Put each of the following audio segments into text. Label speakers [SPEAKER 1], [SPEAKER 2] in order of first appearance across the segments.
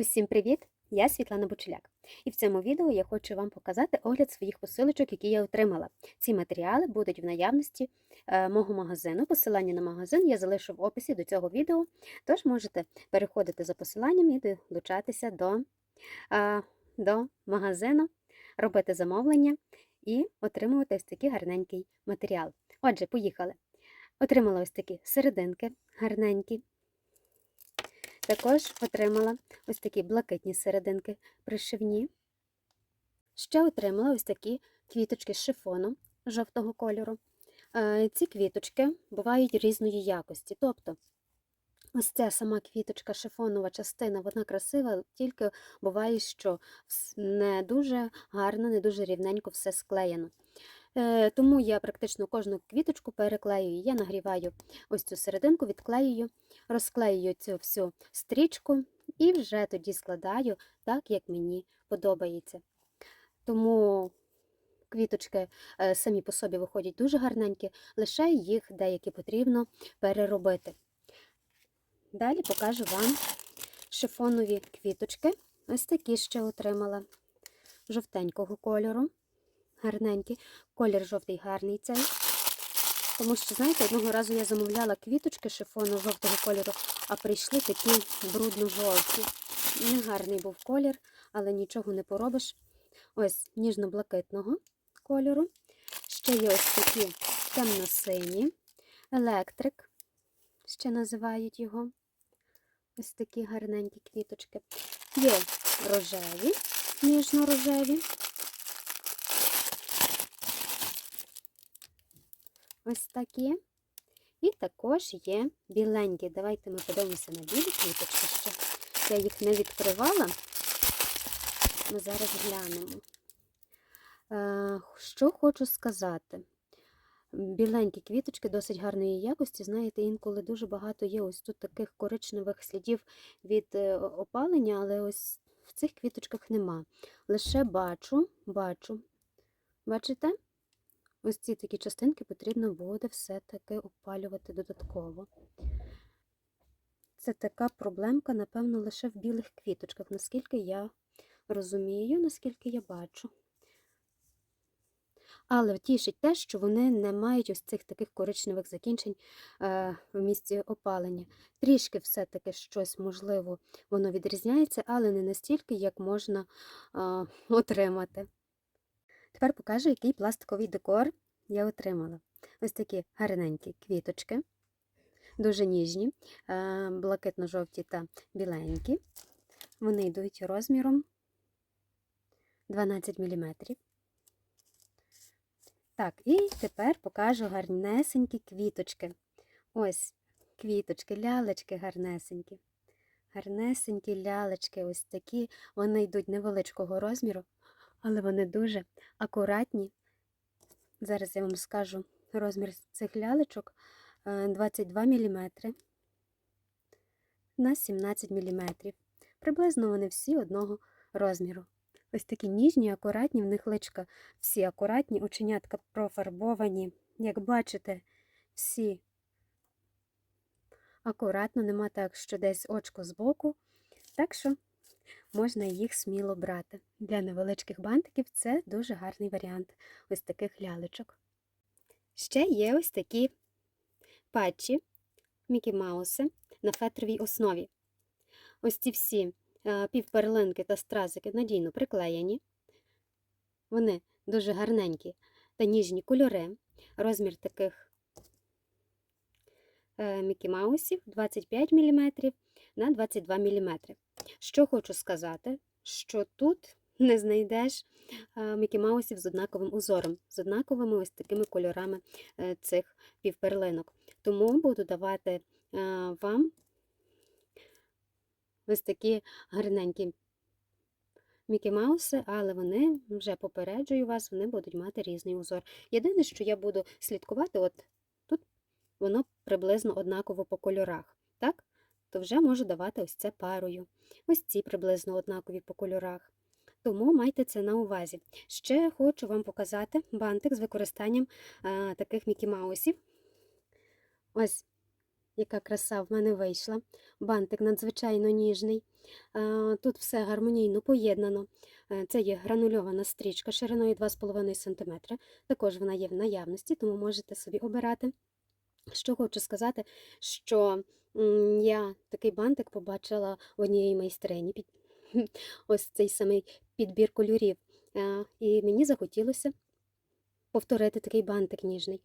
[SPEAKER 1] Усім привіт! Я Світлана Бочеляк. І в цьому відео я хочу вам показати огляд своїх посилочок, які я отримала. Ці матеріали будуть в наявності е, мого магазину. Посилання на магазин я залишу в описі до цього відео, тож можете переходити за посиланням і долучатися до, е, до магазину, робити замовлення і отримувати ось такий гарненький матеріал. Отже, поїхали. Отримала ось такі серединки гарненькі. Також отримала ось такі блакитні серединки пришивні. Ще отримала ось такі квіточки з шифону жовтого кольору. Е, Ці квіточки бувають різної якості. Тобто, ось ця сама квіточка, шифонова частина, вона красива, тільки буває, що не дуже гарно, не дуже рівненько все склеєно. Е, Тому я практично кожну квіточку переклеюю. Я нагріваю ось цю серединку, відклеюю, розклеюю цю всю стрічку і вже тоді складаю так, як мені подобається. Тому квіточки е, самі по собі виходять дуже гарненькі, лише їх деякі потрібно переробити. Далі покажу вам шифонові квіточки. Ось такі ще отримала жовтенького кольору гарненькі. Колір жовтий гарний цей. Тому що, знаєте, одного разу я замовляла квіточки шифону жовтого кольору, а прийшли такі брудно-жовті. Негарний був колір, але нічого не поробиш. Ось ніжно-блакитного кольору. Ще є ось такі темно-сині, електрик, ще називають його. Ось такі гарненькі квіточки. Є рожеві, ніжно-рожеві. Ось такі. І також є біленькі. Давайте ми подивимося на білі квіточки ще. Я їх не відкривала. Ми зараз глянемо. Е, що хочу сказати. Біленькі квіточки досить гарної якості. Знаєте, інколи дуже багато є ось тут таких коричневих слідів від е, опалення, але ось в цих квіточках нема. Лише бачу, бачу. Бачите? Ось ці такі частинки потрібно буде все-таки опалювати додатково. Це така проблемка, напевно, лише в білих квіточках, наскільки я розумію, наскільки я бачу. Але тішить те, що вони не мають ось цих таких коричневих закінчень е, в місці опалення. Трішки все-таки щось, можливо, воно відрізняється, але не настільки, як можна е, отримати. Тепер покажу, який пластиковий декор я отримала. Ось такі гарненькі квіточки, дуже ніжні, блакитно-жовті та біленькі. Вони йдуть розміром 12 мм. Так, і тепер покажу гарнесенькі квіточки. Ось квіточки, лялечки гарнесенькі. Гарнесенькі лялечки, ось такі, вони йдуть невеличкого розміру, але вони дуже акуратні. Зараз я вам скажу розмір цих лялечок 22 мм на 17 мм. Приблизно вони всі одного розміру. Ось такі ніжні, акуратні, в них личка всі акуратні, оченятка профарбовані. Як бачите, всі акуратно, нема так, що десь очко збоку. Так що можна їх сміло брати. Для невеличких бантиків це дуже гарний варіант ось таких лялечок. Ще є ось такі патчі Мікі Мауси на фетровій основі. Ось ці всі півперлинки та стразики надійно приклеєні. Вони дуже гарненькі та ніжні кольори. Розмір таких е, Мікі Маусів 25 мм на 22 мм. Що хочу сказати, що тут не знайдеш Мікі Маусів з однаковим узором, з однаковими ось такими кольорами е, цих півперлинок. Тому буду давати вам ось такі гарненькі Мікі Мауси, але вони вже попереджую вас, вони будуть мати різний узор. Єдине, що я буду слідкувати, от тут воно приблизно однаково по кольорах. То вже можу давати ось це парою. Ось ці приблизно однакові по кольорах. Тому майте це на увазі. Ще хочу вам показати бантик з використанням а, таких Мікі Маусів. Ось яка краса в мене вийшла. Бантик надзвичайно ніжний. Е, Тут все гармонійно поєднано. Е, Це є гранульована стрічка шириною 2,5 см. Також вона є в наявності, тому можете собі обирати. Що хочу сказати, що я такий бантик побачила в однієї майстрині. Під... Ось цей самий підбір кольорів. Е, І мені захотілося повторити такий бантик ніжний.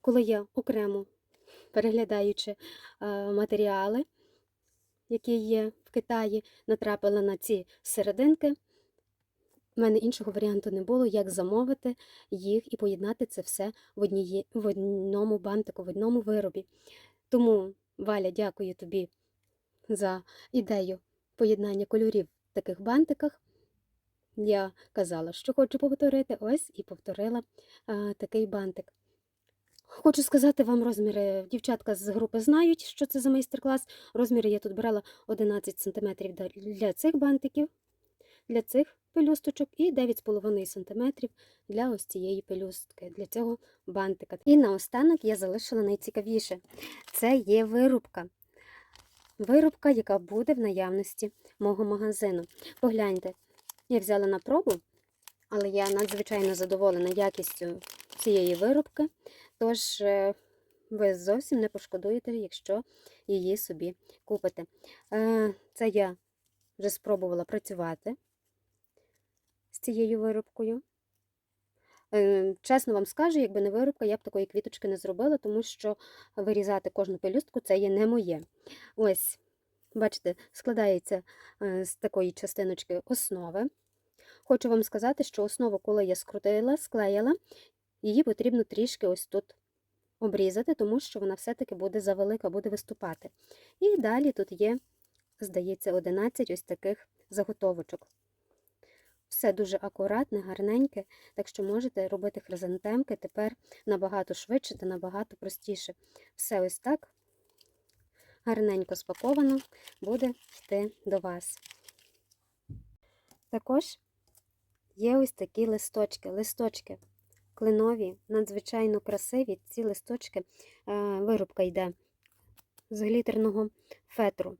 [SPEAKER 1] Коли я окремо переглядаючи е, матеріали, які є в Китаї, натрапила на ці серединки. У мене іншого варіанту не було, як замовити їх і поєднати це все в, одній, в одному бантику, в одному виробі. Тому, Валя, дякую тобі за ідею поєднання кольорів в таких бантиках. Я казала, що хочу повторити, ось і повторила а, такий бантик. Хочу сказати вам розміри. Дівчатка з групи знають, що це за майстер-клас. Розміри я тут брала 11 см для цих бантиків, для цих пелюсточок, і 9,5 см для ось цієї пелюстки, для цього бантика. І наостанок я залишила найцікавіше. Це є вирубка. Вирубка, яка буде в наявності мого магазину. Погляньте, я взяла на пробу, але я надзвичайно задоволена якістю цієї вирубки. Тож е, ви зовсім не пошкодуєте, якщо її собі купите. Е, Це я вже спробувала працювати цією виробкою. Е, Чесно вам скажу, якби не виробка, я б такої квіточки не зробила, тому що вирізати кожну пелюстку це є не моє. Ось, бачите, складається е, з такої частиночки основи. Хочу вам сказати, що основу, коли я скрутила, склеїла, її потрібно трішки ось тут обрізати, тому що вона все-таки буде завелика, буде виступати. І далі тут є, здається, 11 ось таких заготовочок. Все дуже акуратне, гарненьке, так що можете робити хризантемки тепер набагато швидше та набагато простіше. Все ось так гарненько спаковано буде йти до вас. Також є ось такі листочки. Листочки клинові, надзвичайно красиві. Ці листочки, е, виробка йде з глітерного фетру.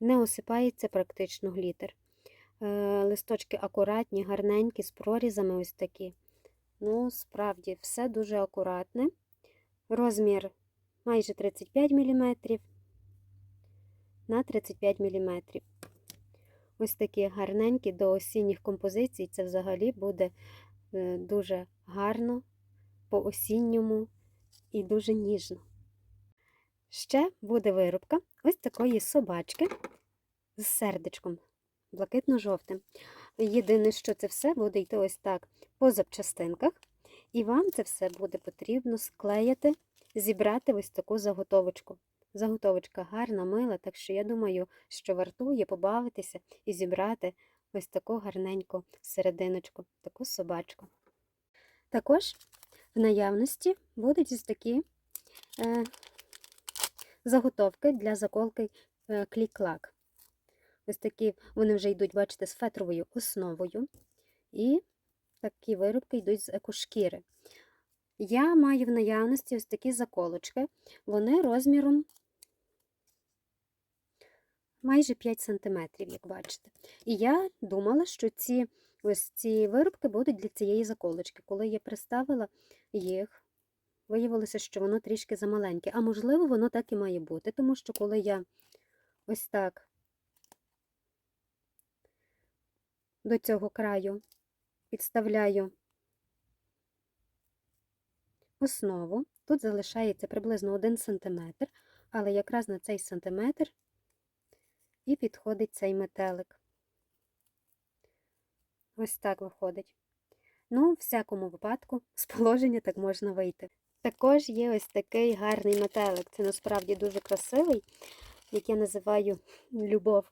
[SPEAKER 1] Не осипається практично глітер. Е, Листочки акуратні, гарненькі, з прорізами ось такі. Ну, справді, все дуже акуратне. Розмір майже 35 мм на 35 мм. Ось такі гарненькі до осінніх композицій. Це взагалі буде е, дуже гарно, по-осінньому і дуже ніжно. Ще буде виробка ось такої собачки з сердечком блакитно-жовтим. Єдине, що це все буде йти ось так по запчастинках, і вам це все буде потрібно склеїти, зібрати ось таку заготовочку. Заготовочка гарна, мила, так що я думаю, що вартує побавитися і зібрати ось таку гарненьку серединочку, таку собачку. Також в наявності будуть ось такі е, заготовки для заколки е, клік-клак. Ось такі вони вже йдуть, бачите, з фетровою основою. І такі виробки йдуть з екошкіри. Я маю в наявності ось такі заколочки. Вони розміром майже 5 см, як бачите. І я думала, що ці ось ці виробки будуть для цієї заколочки. Коли я приставила їх, виявилося, що воно трішки замаленьке. А можливо, воно так і має бути, тому що коли я ось так до цього краю підставляю основу. Тут залишається приблизно 1 см, але якраз на цей сантиметр і підходить цей метелик. Ось так виходить. Ну, в всякому випадку, з положення так можна вийти. Також є ось такий гарний метелик. Це насправді дуже красивий, як я називаю любов.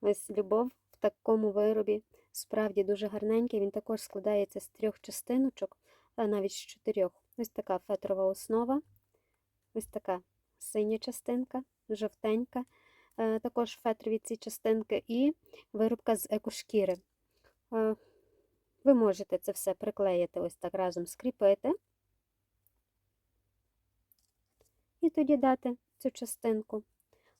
[SPEAKER 1] Ось любов такому виробі. Справді дуже гарненький. Він також складається з трьох частиночок, а навіть з чотирьох. Ось така фетрова основа, ось така синя частинка, жовтенька, е, також фетрові ці частинки, і виробка з екошкіри. Е, Ви можете це все приклеїти, ось так разом скріпити. і тоді дати цю частинку.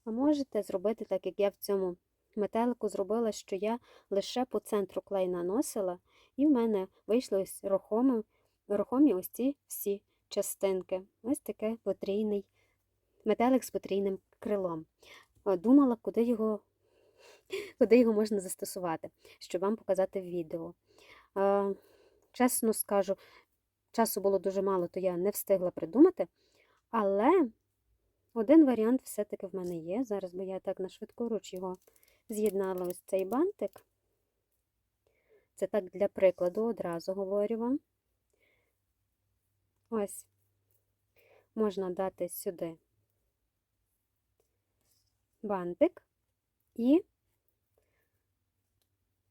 [SPEAKER 1] А можете зробити так, як я в цьому метелику зробила, що я лише по центру клей наносила, і в мене вийшли ось рухомі, рухомі ось ці всі частинки. Ось таке потрійний метелик з потрійним крилом. Е, Думала, куди його, куди його можна застосувати, щоб вам показати в відео. Е, Чесно скажу, часу було дуже мало, то я не встигла придумати. Але один варіант все-таки в мене є. Зараз, бо я так на швидкоруч його з'єднала ось цей бантик. Це так для прикладу одразу говорю вам. Ось можна дати сюди бантик і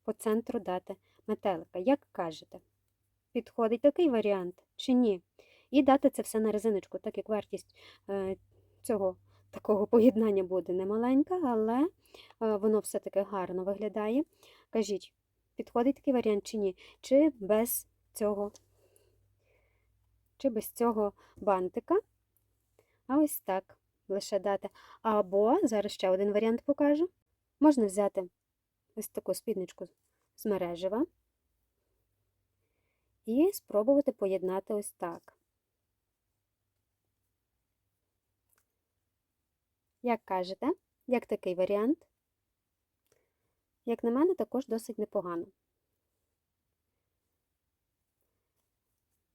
[SPEAKER 1] по центру дати метелика. Як кажете, підходить такий варіант чи ні? І дати це все на резиночку, так як вартість е, цього такого поєднання буде немаленька, але е, воно все-таки гарно виглядає. Кажіть, підходить такий варіант чи ні? Чи без цього, чи без цього бантика? А ось так лише дати. Або, зараз ще один варіант покажу. Можна взяти ось таку спідничку з мережева і спробувати поєднати ось так. Як кажете, як такий варіант? Як на мене, також досить непогано.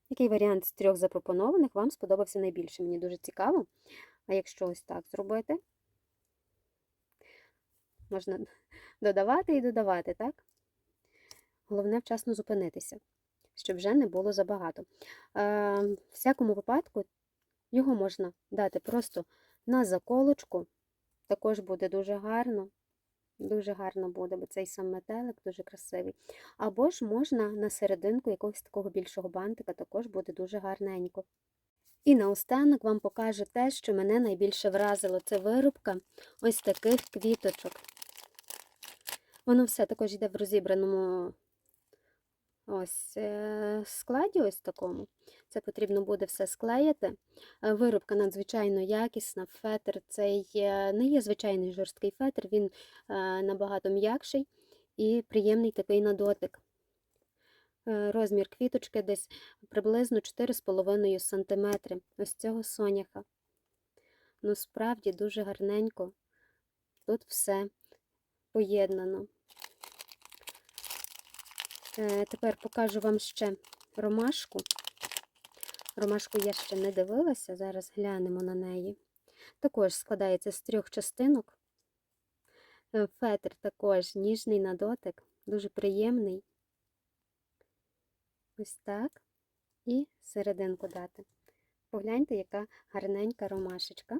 [SPEAKER 1] Який варіант з трьох запропонованих вам сподобався найбільше? Мені дуже цікаво. А якщо ось так зробити, можна додавати і додавати, так? Головне вчасно зупинитися, щоб вже не було забагато. Е, В всякому випадку його можна дати просто на заколочку, також буде дуже гарно. Дуже гарно буде, бо цей сам метелик дуже красивий. Або ж можна на серединку якогось такого більшого бантика, також буде дуже гарненько. І наостанок вам покажу те, що мене найбільше вразило. Це вирубка ось таких квіточок. Воно все також йде в розібраному ось е, складі, ось такому. Це потрібно буде все склеїти. Е, Виробка надзвичайно якісна, фетр цей е, не є звичайний жорсткий фетр, він набагато м'якший і приємний такий на дотик. Розмір квіточки десь приблизно 4,5 см. Ось цього соняха. Ну, справді дуже гарненько. Тут все поєднано. Е, Тепер покажу вам ще ромашку. Ромашку я ще не дивилася, зараз глянемо на неї. Також складається з трьох частинок. Е, Фетр також ніжний на дотик, дуже приємний. Ось так. І серединку дати. Погляньте, яка гарненька ромашечка.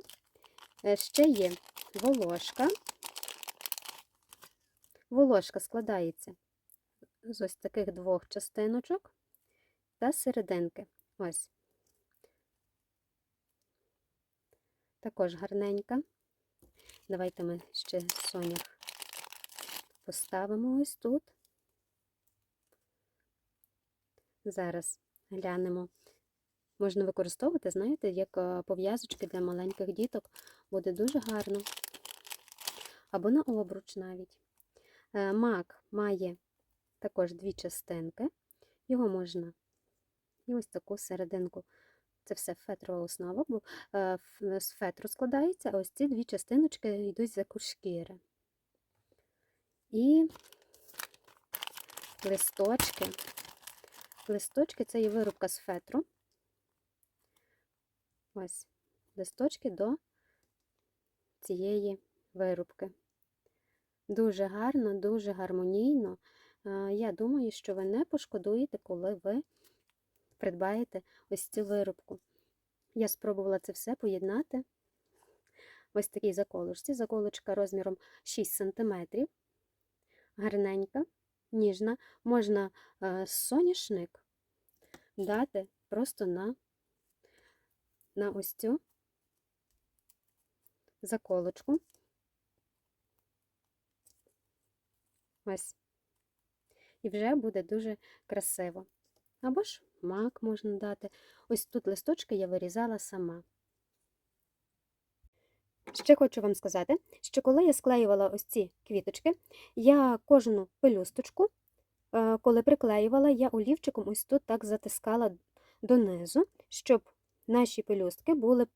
[SPEAKER 1] Е, Ще є волошка. Волошка складається з ось таких двох частиночок та серединки. Ось. Також гарненька. Давайте ми ще сонях поставимо ось тут. Зараз глянемо. Можна використовувати, знаєте, як е, пов'язочки для маленьких діток. Буде дуже гарно. Або на обруч навіть. Е, Мак має також дві частинки. Його можна і ось таку серединку. Це все фетрова основа, бо е, з фетру складається, а ось ці дві частиночки йдуть за кушкіри. І листочки. Листочки це є вирубка з фетру. Ось листочки до цієї вирубки. Дуже гарно, дуже гармонійно. Я думаю, що ви не пошкодуєте, коли ви придбаєте ось цю вирубку. Я спробувала це все поєднати. Ось такій заколочці. Заколочка розміром 6 см. Гарненька, ніжна. Можна е, соняшник дати просто на, на ось цю заколочку. Ось. І вже буде дуже красиво. Або ж мак можна дати. Ось тут листочки я вирізала сама. Ще хочу вам сказати, що коли я склеювала ось ці квіточки, я кожну пелюсточку, е, коли приклеювала, я олівчиком ось тут так затискала донизу, щоб наші пелюстки були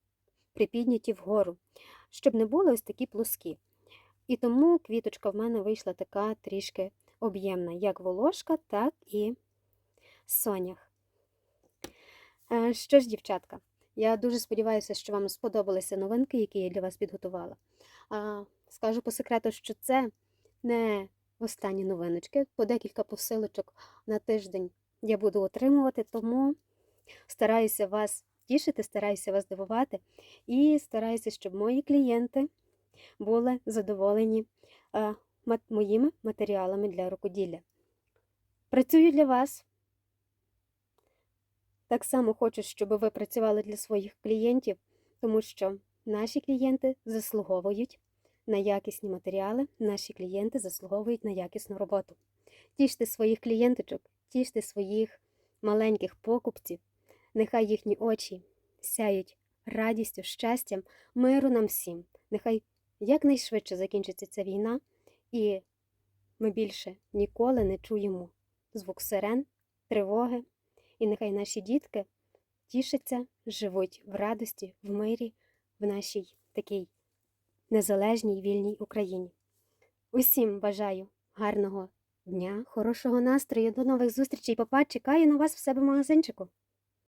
[SPEAKER 1] припідняті вгору, щоб не були ось такі плоскі. І тому квіточка в мене вийшла така трішки об'ємна, як волошка, так і сонях. Е, Що ж, дівчатка, я дуже сподіваюся, що вам сподобалися новинки, які я для вас підготувала. Скажу по секрету, що це не останні новиночки, по декілька посилочок на тиждень я буду отримувати, тому стараюся вас тішити, стараюся вас дивувати і стараюся, щоб мої клієнти були задоволені е, моїми матеріалами для рукоділля. Працюю для вас. Так само хочу, щоб ви працювали для своїх клієнтів, тому що наші клієнти заслуговують на якісні матеріали, наші клієнти заслуговують на якісну роботу. Тіште своїх клієнточок, тіште своїх маленьких покупців, нехай їхні очі сяють радістю, щастям, миру нам всім. Нехай якнайшвидше закінчиться ця війна, і ми більше ніколи не чуємо звук сирен, тривоги. І нехай наші дітки тішаться, живуть в радості, в мирі, в нашій такій незалежній вільній Україні. Усім бажаю гарного дня, хорошого настрою, до нових зустрічей. Папа чекаю на вас в себе в магазинчику.